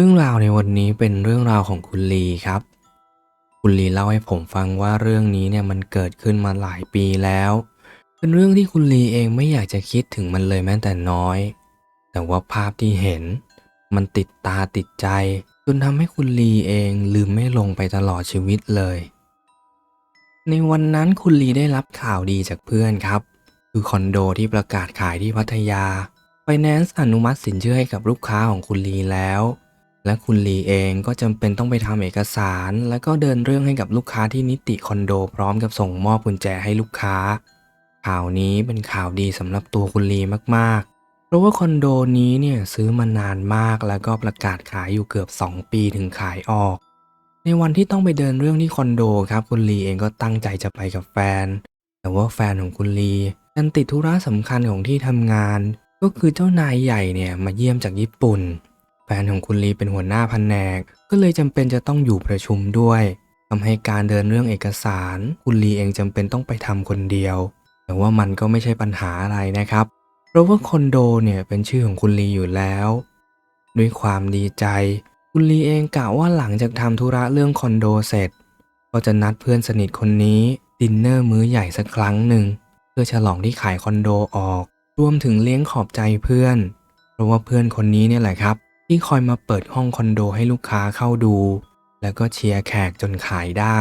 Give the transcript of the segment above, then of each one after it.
รื่องราวในวันนี้เป็นเรื่องราวของคุณลีครับ คุณลีเล่าให้ผมฟังว่าเรื่องนี้เนี่ยมันเกิดขึ้นมาหลายปีแล้ว เป็นเรื่องที่คุณลีเองไม่อยากจะคิดถึงมันเลยแม้แต่น้อย แต่ว่าภาพที่เห็น มันติดตาติดใจจนทำให้คุณลีเองลืมไม่ลงไปตลอดชีวิตเลย ในวันนั้นคุณลีได้รับข่าวดีจากเพื่อนครับ คือคอนโดที่ประกาศขายที่พัทยาไฟแนนซ์อนุมัติสินเชื่อให้กับลูกค้าของคุณลีแล้ว และคุณลีเองก็จำเป็นต้องไปทำเอกสาร แล้วก็เดินเรื่องให้กับลูกค้าที่นิติคอนโดพร้อมกับส่งมอบกุญแจให้ลูกค้า ข่าวนี้เป็นข่าวดีสำหรับตัวคุณลีมากๆ เพราะว่าคอนโดนี้เนี่ยซื้อมานานมากแล้วก็ประกาศขายอยู่เกือบ 2 ปีถึงขายออก ในวันที่ต้องไปเดินเรื่องที่คอนโดครับคุณลีเองก็ตั้งใจจะไปกับแฟน แต่ว่าแฟนของคุณลีดันติดธุระสำคัญของที่ทำงาน ก็คือเจ้านายใหญ่เนี่ยมาเยี่ยมจากญี่ปุ่น แฟนของคุณลีเป็นหัวหน้าแผนก ก็เลยจำเป็นจะต้องอยู่ประชุมด้วยทำให้การเดินเรื่องเอกสาร คุณลีเองจำเป็นต้องไปทำคนเดียว แต่ว่ามันก็ไม่ใช่ปัญหาอะไรนะครับ เพราะว่าคอนโดเนี่ยเป็นชื่อของคุณลีอยู่แล้ว ด้วยความดีใจ คุณลีเองกะว่าหลังจากทำธุระเรื่องคอนโดเสร็จ ก็จะนัดเพื่อนสนิทคนนี้ดินเนอร์มื้อใหญ่สักครั้งหนึ่งเพื่อฉลองที่ขายคอนโดออก รวมถึงเลี้ยงขอบใจเพื่อน เพราะว่าเพื่อนคนนี้เนี่ยแหละครับ ที่คอยมาเปิดห้องคอนโดให้ลูกค้าเข้าดู แล้วก็เชียร์แขกจนขายได้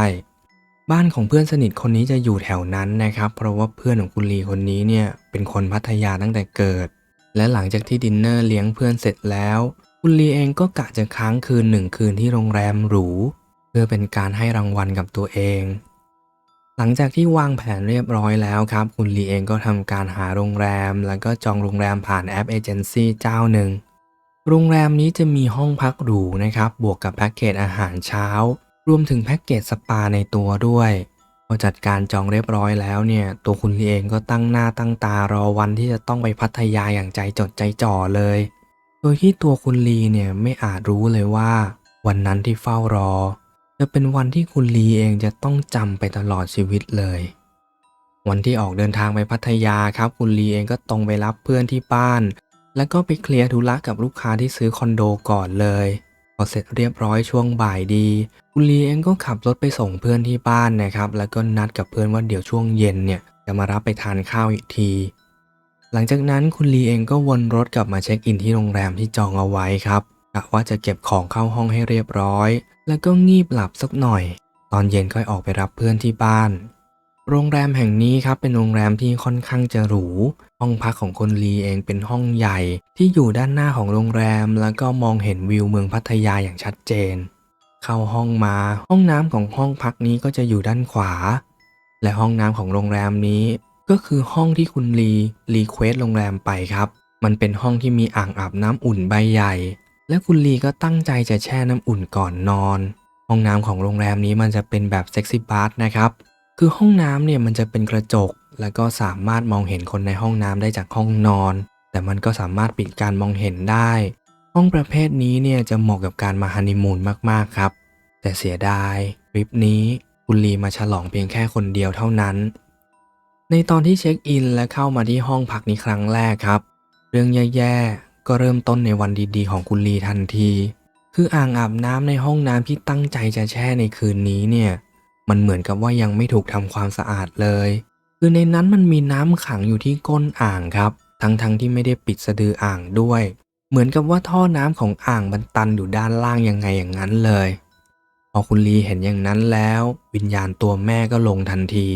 บ้านของเพื่อนสนิทคนนี้จะอยู่แถวนั้นนะครับ เพราะว่าเพื่อนของคุณลีคนนี้เนี่ยเป็นคนพัทยาตั้งแต่เกิด และหลังจากที่ดินเนอร์เลี้ยงเพื่อนเสร็จแล้ว คุณลีเองก็กะจะค้างคืนหนึ่งคืนที่โรงแรมหรู เพื่อเป็นการให้รางวัลกับตัวเอง หลังจากที่วางแผนเรียบร้อยแล้วครับ คุณลีเองก็ทำการหาโรงแรม แล้วก็จองโรงแรมผ่านแอปเอเจนซี่เจ้าหนึ่ง โรงแรมนี้จะมีห้องพักหรูนะครับ บวกกับแพ็กเกจอาหารเช้า รวมถึงแพ็กเกจสปาในตัวด้วย พอจัดการจองเรียบร้อยแล้วเนี่ย ตัวคุณลีเองก็ตั้งหน้าตั้งตารอวันที่จะต้องไปพัทยาอย่างใจจดใจจ่อเลย โดยที่ตัวคุณลีเนี่ยไม่อาจรู้เลยว่า วันนั้นที่เฝ้ารอ จะเป็นวันที่คุณลีเองจะต้องจำไปตลอดชีวิตเลย วันที่ออกเดินทางไปพัทยาครับ คุณลีเองก็ตรงไปรับเพื่อนที่บ้าน แล้วก็ไปเคลียร์ธุระกับลูกค้าที่ซื้อคอนโดก่อนเลย พอเสร็จเรียบร้อยช่วงบ่ายดีคุณลีเองก็ขับรถไปส่งเพื่อนที่บ้านนะครับ แล้วก็นัดกับเพื่อนว่าเดี๋ยวช่วงเย็นเนี่ยจะมารับไปทานข้าวอีกที หลังจากนั้นคุณลีเองก็วนรถกลับมาเช็คอินที่โรงแรมที่จองเอาไว้ครับกะว่าจะเก็บของเข้าห้องให้เรียบร้อย แล้วก็งีบหลับสักหน่อย ตอนเย็นค่อยออกไปรับเพื่อนที่บ้าน โรงแรมแห่งนี้ครับเป็นโรงแรมที่ค่อนข้างจะหรู ห้องพักของคนลีเองเป็นห้องใหญ่ ที่อยู่ด้านหน้าของโรงแรม แล้วก็มองเห็นวิวเมืองพัทยาอย่างชัดเจน เข้าห้องมา ห้องน้ำของห้องพักนี้ก็จะอยู่ด้านขวา และห้องน้ำของโรงแรมนี้ ก็คือห้องที่คุณลีรีเควสโรงแรมไปครับ มันเป็นห้องที่มีอ่างอาบน้ำอุ่นใบใหญ่ และคุณลีก็ตั้งใจจะแช่น้ำอุ่นก่อนนอน ห้องน้ำของโรงแรมนี้มันจะเป็นแบบเซ็กซี่บาร์นะครับ คือห้องน้ำเนี่ยมันจะเป็นกระจก แล้วก็สามารถมองเห็นคนในห้องน้ำได้จากห้องนอน แต่มันก็สามารถปิดการมองเห็นได้ ห้องประเภทนี้เนี่ยจะเหมาะกับการมาฮันนีมูนมากๆครับ แต่เสียดายทริปนี้คุณลีมาฉลองเพียงแค่คนเดียวเท่านั้น ในตอนที่เช็คอินและเข้ามาที่ห้องพักนี้ครั้งแรกครับ เรื่องแย่ๆก็เริ่มต้นในวันดีๆ ของคุณลีทันที คืออ่างอาบน้ำในห้องน้ำที่ตั้งใจจะแช่ในคืนนี้เนี่ย มันเหมือนกับว่ายังไม่ถูกทำความสะอาดเลย คือในนั้นมันมีน้ำขังอยู่ที่ก้นอ่างครับ ทั้งๆทที่ไม่ได้ปิดสะดืออ่างด้วย เหมือนกับว่าท่อน้ำของอ่างมันตันอยู่ด้านล่างยังไงอย่างนั้นเลย พอคุณลีเห็นอย่างนั้นแล้ว วิญญาณตัวแม่ก็ลงทันที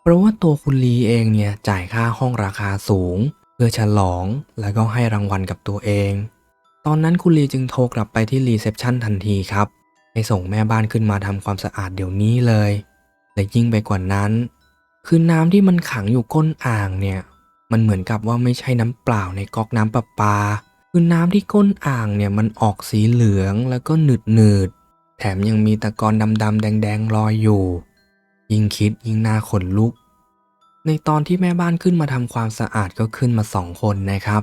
เพราะว่าตัวคุณลีเองเนี่ยจ่ายค่าห้องราคาสูง เพื่อฉลองแล้วก็ให้รางวัลกับตัวเอง ตอนนั้นคุณลีจึงโทรกลับไปที่รีเซพชันทันทีครับ ให้ส่งแม่บ้านขึ้นมาทำความสะอาดเดี๋ยวนี้เลย และยิ่งไปกว่านั้น คือน้ำที่มันขังอยู่ก้นอ่างเนี่ย มันเหมือนกับว่าไม่ใช่น้ำเปล่าในก๊อกน้ำประปา คือน้ำที่ก้นอ่างเนี่ยมันออกสีเหลืองแล้วก็หนืดหนืดแถมยังมีตะกอนดำๆแดงๆลอยอยู่ ยิ่งคิดยิ่งน่าขนลุก ในตอนที่แม่บ้านขึ้นมาทำความสะอาดก็ขึ้นมาสองคนนะครับ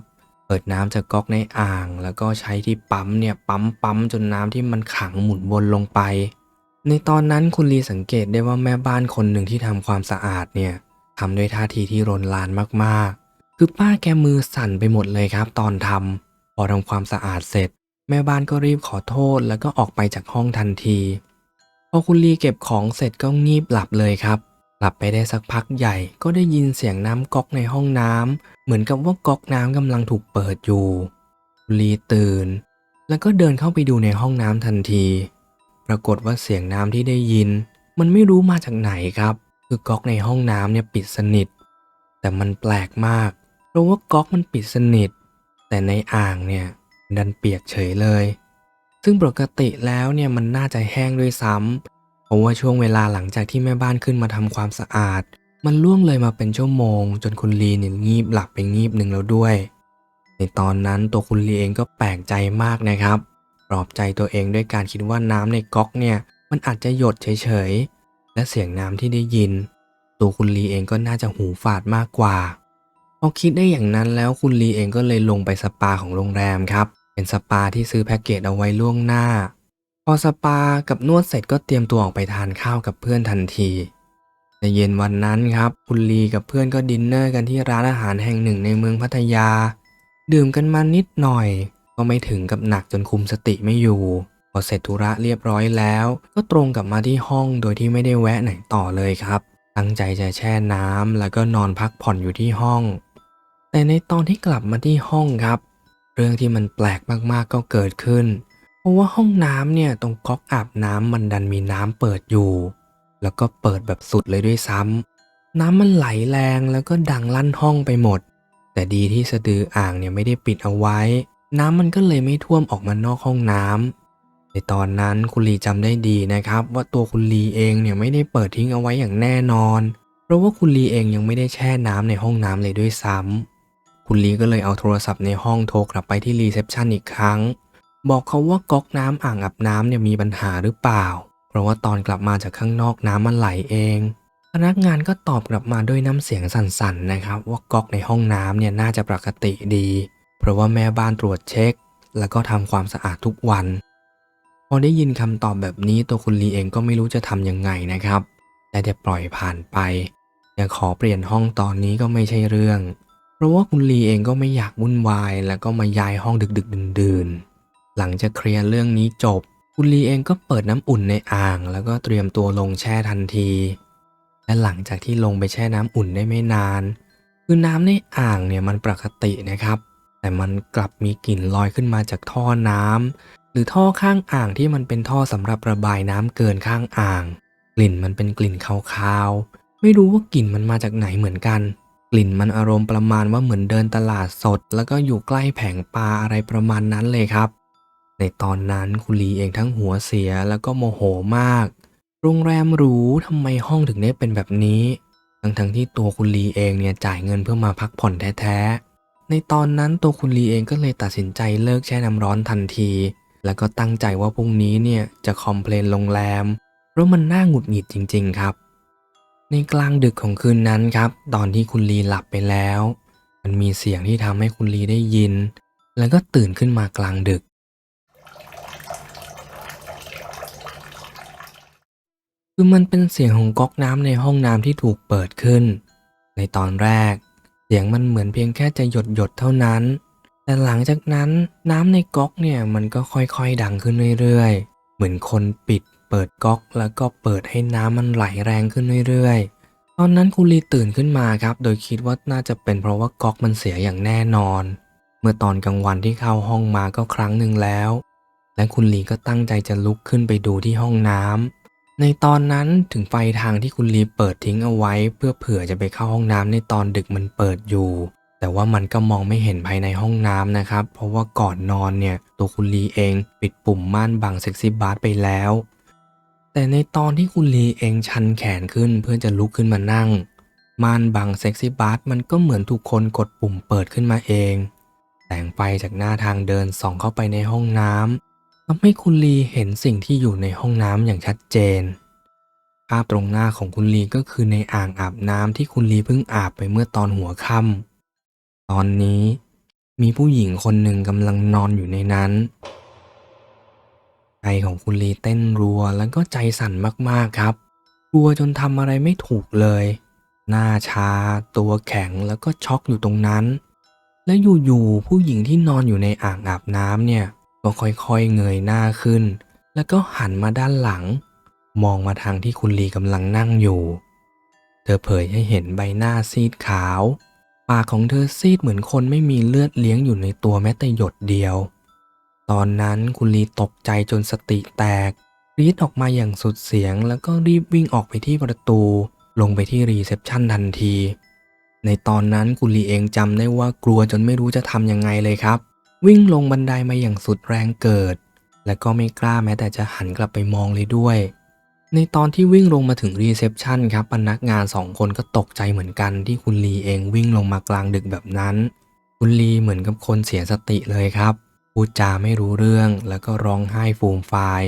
เปิดน้ำจากก๊อกในอ่าง แล้วก็ใช้ที่ปั๊มเนี่ยปั๊มปั๊มจนน้ำที่มันขังหมุนวนลงไป ในตอนนั้นคุณลีสังเกตได้ว่าแม่บ้านคนหนึ่งที่ทำความสะอาดเนี่ยทำด้วยท่าทีที่รนลานมากๆ คือป้าแกมือสั่นไปหมดเลยครับ ตอนทำพอทำความสะอาดเสร็จ แม่บ้านก็รีบขอโทษแล้วก็ออกไปจากห้องทันที พอคุณลีเก็บของเสร็จก็งีบหลับเลยครับ หลับไปได้สักพักใหญ่ก็ได้ยินเสียงน้ำก๊อกในห้องน้ำเหมือนกับว่าก๊อกน้ำกำลังถูกเปิดอยู่ลีตื่น แล้วก็เดินเข้าไปดูในห้องน้ำทันที ปรากฏว่าเสียงน้ำที่ได้ยิน มันไม่รู้มาจากไหนครับ คือก๊อกในห้องน้ำเนี่ยปิดสนิท แต่มันแปลกมาก เพราะว่าก๊อกมันปิดสนิท แต่ในอ่างเนี่ยดันเปียกเฉยเลย ซึ่งปกติแล้วเนี่ยมันน่าจะแห้งด้วยซ้ำ ราะว่าช่วงเวลาหลังจากที่แม่บ้านขึ้นมาทำความสะอาด มันล่วงเลยมาเป็นชั่วโมง จนคุณลีเนี่ยงีบหลับไปงีบหนึ่งแล้วด้วย ในตอนนั้นตัวคุณลีเองก็แปลกใจมากนะครับปลอบใจตัวเองด้วยการคิดว่าน้ำในก๊อกเนี่ยมันอาจจะหยดเฉยๆ และเสียงน้ำที่ได้ยิน ตัวคุณลีเองก็น่าจะหูฝาดมากกว่าพอคิดได้อย่างนั้นแล้วคุณลีเองก็เลยลงไปสปาของโรงแรมครับ เป็นสปาที่ซื้อแพ็กเกจเอาไว้ล่วงหน้า พอสปากับนวดเสร็จก็เตรียมตัวออกไปทานข้าวกับเพื่อนทันทีในเย็นวันนั้นครับ คุณลีกับเพื่อนก็ดินเนอร์กันที่ร้านอาหารแห่งหนึ่งในเมืองพัทยา ดื่มกันมานิดหน่อย ก็ไม่ถึงกับหนักจนคุมสติไม่อยู่ พอเสร็จธุระเรียบร้อยแล้ว ก็ตรงกลับมาที่ห้องโดยที่ไม่ได้แวะไหนต่อเลยครับ ตั้งใจจะแช่น้ำแล้วก็นอนพักผ่อนอยู่ที่ห้อง แต่ในตอนที่กลับมาที่ห้องครับ เรื่องที่มันแปลกมากๆก็เกิดขึ้น เพราะว่าห้องน้ำเนี่ยตรงก๊อกอาบน้ำมันดันมีน้ำเปิดอยู่ แล้วก็เปิดแบบสุดเลยด้วยซ้ำน้ำมันไหลแรงแล้วก็ดังลั่นห้องไปหมด แต่ดีที่สะดืออ่างเนี่ยไม่ได้ปิดเอาไว้ น้ำมันก็เลยไม่ท่วมออกมานอกห้องน้ำในตอนนั้นคุณลีจำได้ดีนะครับ ว่าตัวคุณลีเองเนี่ยไม่ได้เปิดทิ้งเอาไว้อย่างแน่นอน เพราะว่าคุณลีเองยังไม่ได้แช่น้ำในห้องน้ำเลยด้วยซ้ำคุณลีก็เลยเอาโทรศัพท์ในห้องโทรกลับไปที่รีเซพชันอีกครั้ง บอกเขาว่าก๊อกน้ำอ่างอาบน้ำเนี่ยมีปัญหาหรือเปล่า เพราะว่าตอนกลับมาจากข้างนอกน้ำมันไหลเอง พนักงานก็ตอบกลับมาด้วยน้ำเสียงสั่นๆนะครับ ว่าก๊อกในห้องน้ำเนี่ยน่าจะปกติดี เพราะว่าแม่บ้านตรวจเช็ค แล้วก็ทำความสะอาดทุกวัน พอได้ยินคำตอบแบบนี้ตัวคุณลีเองก็ไม่รู้จะทำยังไงนะครับแต่จะปล่อยผ่านไปจะขอเปลี่ยนห้องตอนนี้ก็ไม่ใช่เรื่อง เพราะว่าคุณลีเองก็ไม่อยากวุ่นวาย แล้วก็มาย้ายห้องดึกๆ ดื่นๆ หลังจากเคลียร์เรื่องนี้จบ คุณลีเองก็เปิดน้ำอุ่นในอ่าง แล้วก็เตรียมตัวลงแช่ทันที และหลังจากที่ลงไปแช่น้ำอุ่นได้ไม่นาน คือน้ำในอ่างเนี่ยมันปกตินะครับ แต่มันกลับมีกลิ่นลอยขึ้นมาจากท่อน้ำหรือท่อข้างอ่างที่มันเป็นท่อสำหรับระบายน้ำเกินข้างอ่าง กลิ่นมันเป็นกลิ่นคาวๆ ไม่รู้ว่ากลิ่นมันมาจากไหนเหมือนกันกลิ่นมันอารมณ์ประมาณว่าเหมือนเดินตลาดสด แล้วก็อยู่ใกล้แผงปลาอะไรประมาณนั้นเลยครับ ในตอนนั้นคุณลีเองทั้งหัวเสียแล้วก็โมโหมาก โรงแรมหรูทำไมห้องถึงได้เป็นแบบนี้ ทั้งๆที่ตัวคุณลีเองเนี่ยจ่ายเงินเพื่อมาพักผ่อนแท้ๆ ในตอนนั้นตัวคุณลีเองก็เลยตัดสินใจเลิกแช่น้ำร้อนทันที แล้วก็ตั้งใจว่าพรุ่งนี้เนี่ยจะคอมเพลนโรงแรม เพราะมันน่าหงุดหงิดจริง ๆ ครับ ในกลางดึกของคืนนั้นครับ ตอนที่คุณลีหลับไปแล้ว มันมีเสียงที่ทำให้คุณลีได้ยิน แล้วก็ตื่นขึ้นมากลางดึก คือมันเป็นเสียงของก๊อกน้ำในห้องน้ำที่ถูกเปิดขึ้น ในตอนแรก เสียงมันเหมือนเพียงแค่จะหยดหยดๆเท่านั้น แต่หลังจากนั้นน้ำในก๊อกเนี่ยมันก็ค่อยๆดังขึ้นเรื่อยๆ เหมือนคนปิดเปิดก๊อกแล้วก็เปิดให้น้ำมันไหลแรงขึ้นเรื่อยๆ ตอนนั้นคุณลีตื่นขึ้นมาครับ โดยคิดว่าน่าจะเป็นเพราะว่าก๊อกมันเสียอย่างแน่นอน เมื่อตอนกลางวันที่เข้าห้องมาก็ครั้งหนึ่งแล้ว และคุณลีก็ตั้งใจจะลุกขึ้นไปดูที่ห้องน้ำ ในตอนนั้นถึงไฟทางที่คุณลีเปิดทิ้งเอาไว้ เพื่อเผื่อจะไปเข้าห้องน้ำในตอนดึกมันเปิดอยู่ แต่ว่ามันก็มองไม่เห็นภายในห้องน้ำนะครับ เพราะว่าก่อนนอนเนี่ยตัวคุณลีเองปิดปุ่มม่านบังเซ็กซี่บาร์ไปแล้ว แต่ในตอนที่คุณลีเองชันแขนขึ้นเพื่อจะลุกขึ้นมานั่ง ม่านบังเซ็กซี่บาร์มันก็เหมือนถูกคนกดปุ่มเปิดขึ้นมาเอง แสงไฟจากหน้าทางเดินส่องเข้าไปในห้องน้ำ ทำให้คุณลีเห็นสิ่งที่อยู่ในห้องน้ำอย่างชัดเจน ภาพตรงหน้าของคุณลีก็คือในอ่างอาบน้ำที่คุณลีเพิ่งอาบไปเมื่อตอนหัวค่ำตอนนี้มีผู้หญิงคนหนึ่งกำลังนอนอยู่ในนั้นใจของคุณลีเต้นรัวแล้วก็ใจสั่นมากๆครับ กลัวจนทำอะไรไม่ถูกเลย หน้าชา ตัวแข็งแล้วก็ช็อกอยู่ตรงนั้น และอยู่ๆผู้หญิงที่นอนอยู่ในอ่างอาบน้ำเนี่ย ก็ค่อยๆเงยหน้าขึ้น แล้วก็หันมาด้านหลัง มองมาทางที่คุณลีกำลังนั่งอยู่ เธอเผยให้เห็นใบหน้าซีดขาว ปากของเธอซีดเหมือนคนไม่มีเลือดเลี้ยงอยู่ในตัวแม้แต่หยดเดียว ตอนนั้นคุณลีตกใจจนสติแตกรีดออกมาอย่างสุดเสียง แล้วก็รีบวิ่งออกไปที่ประตู ลงไปที่รีเซพชันทันที ในตอนนั้นคุณลีเองจำได้ว่ากลัวจนไม่รู้จะทำยังไงเลยครับ วิ่งลงบันไดมาอย่างสุดแรงเกิด และก็ไม่กล้าแม้แต่จะหันกลับไปมองเลยด้วย ในตอนที่วิ่งลงมาถึงรีเซพชันครับพนักงานสองคนก็ตกใจเหมือนกันที่คุณลีเองวิ่งลงมากลางดึกแบบนั้น คุณลีเหมือนกับคนเสียสติเลยครับพูดจาไม่รู้เรื่องแล้วก็ร้องไห้ฟูมฟาย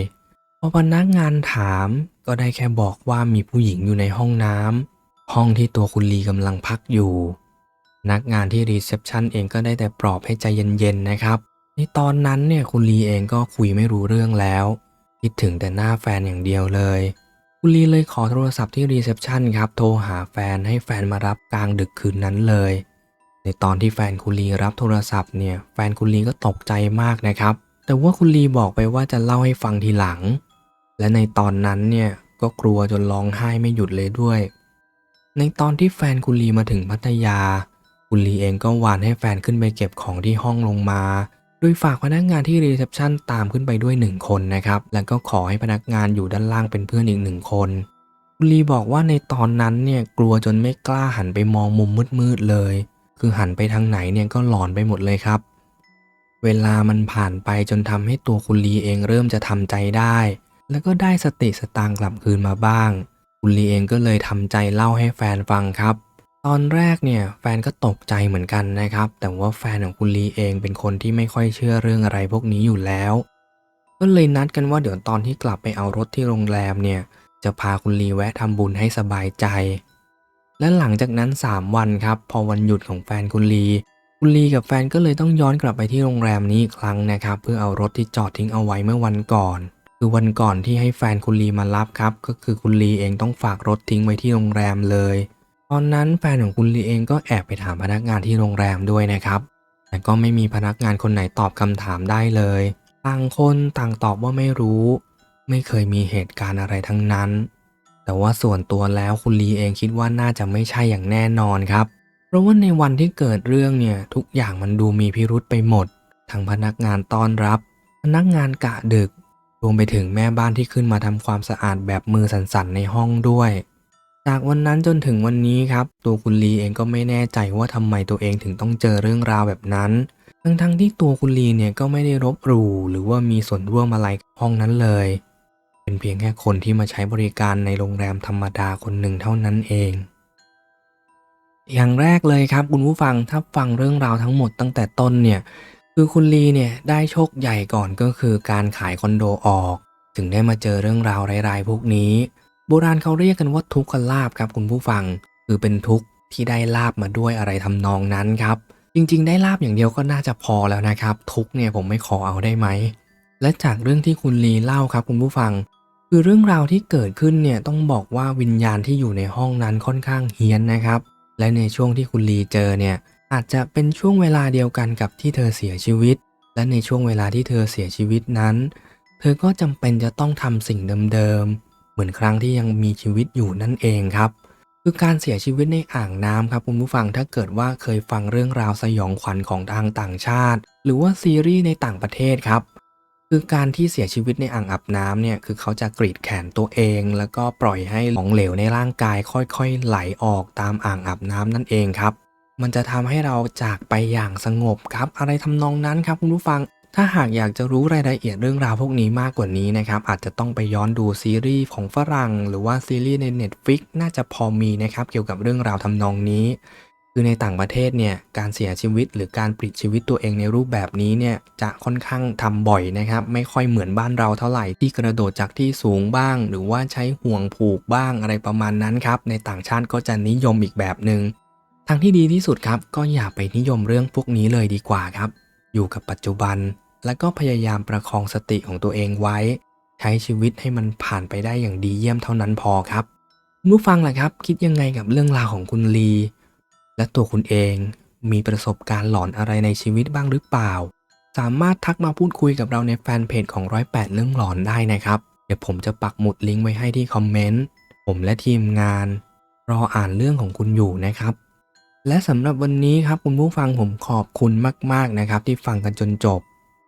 พอพนักงานถามก็ได้แค่บอกว่ามีผู้หญิงอยู่ในห้องน้ำห้องที่ตัวคุณลีกำลังพักอยู่ นักงานที่รีเซพชันเองก็ได้แต่ปลอบให้ใจเย็นๆนะครับ ในตอนนั้นเนี่ยคุณลีเองก็คุยไม่รู้เรื่องแล้ว คิดถึงแต่หน้าแฟนอย่างเดียวเลย คุณลีเลยขอโทรศัพท์ที่รีเซพชันครับ โทรหาแฟนให้แฟนมารับกลางดึกคืนนั้นเลย ในตอนที่แฟนคุณลีรับโทรศัพท์เนี่ย แฟนคุณลีก็ตกใจมากนะครับ แต่ว่าคุณลีบอกไปว่าจะเล่าให้ฟังทีหลัง และในตอนนั้นเนี่ยก็กลัวจนร้องไห้ไม่หยุดเลยด้วย ในตอนที่แฟนคุณลีมาถึงพัทยา คุณลีเองก็วานให้แฟนขึ้นไปเก็บของที่ห้องลงมาโดยฝากพนักงานที่รีเซพชันตามขึ้นไปด้วยหนึ่งคนนะครับ แล้วก็ขอให้พนักงานอยู่ด้านล่างเป็นเพื่อนอีกหนึ่งคนคุณลีบอกว่าในตอนนั้นเนี่ยกลัวจนไม่กล้าหันไปมองมุมมืดๆเลย คือหันไปทางไหนเนี่ยก็หลอนไปหมดเลยครับ เวลามันผ่านไปจนทำให้ตัวคุณลีเองเริ่มจะทำใจได้ แล้วก็ได้สติสตางกลับคืนมาบ้าง คุณลีเองก็เลยทำใจเล่าให้แฟนฟังครับ ตอนแรกเนี่ยแฟนก็ตกใจเหมือนกันนะครับ แต่ว่าแฟนของคุณลีเองเป็นคนที่ไม่ค่อยเชื่อเรื่องอะไรพวกนี้อยู่แล้ว ก็เลยนัดกันว่าเดี๋ยวตอนที่กลับไปเอารถที่โรงแรมเนี่ย จะพาคุณลีแวะทำบุญให้สบายใจ และหลังจากนั้น 3 วันครับ พอวันหยุดของแฟนคุณลี คุณลีกับแฟนก็เลยต้องย้อนกลับไปที่โรงแรมนี้อีกครั้งนะครับ เพื่อเอารถที่จอดทิ้งเอาไว้เมื่อวันก่อน คือวันก่อนที่ให้แฟนคุณลีมารับครับ ก็คือคุณลีเองต้องฝากรถทิ้งไว้ที่โรงแรมเลย อนนั้นแฟนของคุณลีเองก็แอบไปถามพนักงานที่โรงแรมด้วยนะครับ แต่ก็ไม่มีพนักงานคนไหนตอบคำถามได้เลย ต่างคนต่างตอบว่าไม่รู้ ไม่เคยมีเหตุการณ์อะไรทั้งนั้น แต่ว่าส่วนตัวแล้วคุณลีเองคิดว่าน่าจะไม่ใช่อย่างแน่นอนครับ เพราะว่าในวันที่เกิดเรื่องเนี่ยทุกอย่างมันดูมีพิรุษไปหมด ทั้งพนักงานต้อนรับ พนักงานกะดึก รวมไปถึงแม่บ้านที่ขึ้นมาทำความสะอาดแบบมือสั่นๆในห้องด้วย จากวันนั้นจนถึงวันนี้ครับ ตัวคุณลีเองก็ไม่แน่ใจว่าทำไมตัวเองถึงต้องเจอเรื่องราวแบบนั้น ทั้งๆที่ตัวคุณลีเนี่ยก็ไม่ได้รบหลู่หรือว่ามีส่วนร่วมอะไรห้องนั้นเลย เป็นเพียงแค่คนที่มาใช้บริการในโรงแรมธรรมดาคนหนึ่งเท่านั้นเอง อย่างแรกเลยครับคุณผู้ฟังถ้าฟังเรื่องราวทั้งหมดตั้งแต่ต้นเนี่ยคือคุณลีเนี่ยได้โชคใหญ่ก่อนก็คือการขายคอนโดออก ถึงได้มาเจอเรื่องราวร้ายๆพวกนี้ บราณเขาเรียกกันว่าทุกขลาบครับคุณผู้ฟัง คือเป็นทุกข์ที่ได้ลาบมาด้วยอะไรทำนองนั้นครับ จริงๆ ได้ลาบอย่างเดียวก็น่าจะพอแล้วนะครับ ทุกข์เนี่ยผมไม่ขอเอาได้ไหม และจากเรื่องที่คุณลีเล่าครับคุณผู้ฟัง คือเรื่องราวที่เกิดขึ้นเนี่ยต้องบอกว่าวิญญาณที่อยู่ในห้องนั้นค่อนข้างเฮี้ยนนะครับ และในช่วงที่คุณลีเจอเนี่ยอาจจะเป็นช่วงเวลาเดียวกันกับที่เธอเสียชีวิต และในช่วงเวลาที่เธอเสียชีวิตนั้น เธอก็จำเป็นจะต้องทำสิ่งเดิม เหมือนครั้งที่ยังมีชีวิตอยู่นั่นเองครับ คือการเสียชีวิตในอ่างน้ำครับคุณผู้ฟังถ้าเกิดว่าเคยฟังเรื่องราวสยองขวัญของทางต่างชาติ หรือว่าซีรีส์ในต่างประเทศครับ คือการที่เสียชีวิตในอ่างอาบน้ำเนี่ยคือเขาจะกรีดแขนตัวเอง แล้วก็ปล่อยให้ของเหลวในร่างกายค่อยๆ ไหลออกตามอ่างอาบน้ำนั่นเองครับมันจะทำให้เราจากไปอย่างสงบครับ อะไรทำนองนั้นครับคุณผู้ฟัง ถ้าหากอยากจะรู้รายละเอียดเรื่องราวพวกนี้มากกว่านี้นะครับ อาจจะต้องไปย้อนดูซีรีส์ของฝรั่ง หรือว่าซีรีส์ใน Netflix น่าจะพอมีนะครับเกี่ยวกับเรื่องราวทำนองนี้ คือในต่างประเทศเนี่ยการเสียชีวิตหรือการปลิดชีวิตตัวเองในรูปแบบนี้เนี่ยจะค่อนข้างทำบ่อยนะครับ ไม่ค่อยเหมือนบ้านเราเท่าไหร่ที่กระโดดจากที่สูงบ้าง หรือว่าใช้ห่วงผูกบ้างอะไรประมาณนั้นครับในต่างชาติก็จะนิยมอีกแบบหนึ่งทางที่ดีที่สุดครับก็อย่าไปนิยมเรื่องพวกนี้เลยดีกว่าครับ อยู่กับปัจจุบัน แล้วก็พยายามประคองสติของตัวเองไว้ ใช้ชีวิตให้มันผ่านไปได้อย่างดีเยี่ยมเท่านั้นพอครับผู้ฟังล่ะครับ คิดยังไงกับเรื่องราวของคุณลี และตัวคุณเองมีประสบการณ์หลอนอะไรในชีวิตบ้างหรือเปล่า สามารถทักมาพูดคุยกับเราในแฟนเพจของร้อยแปดเรื่องหลอนได้นะครับ เดี๋ยวผมจะปักหมุดลิงก์ไว้ให้ที่คอมเมนต์ผมและทีมงาน รออ่านเรื่องของคุณอยู่นะครับ และสำหรับวันนี้ครับคุณผู้ฟังผมขอบคุณมาก ๆนะครับ ที่ฟังกันจนจบ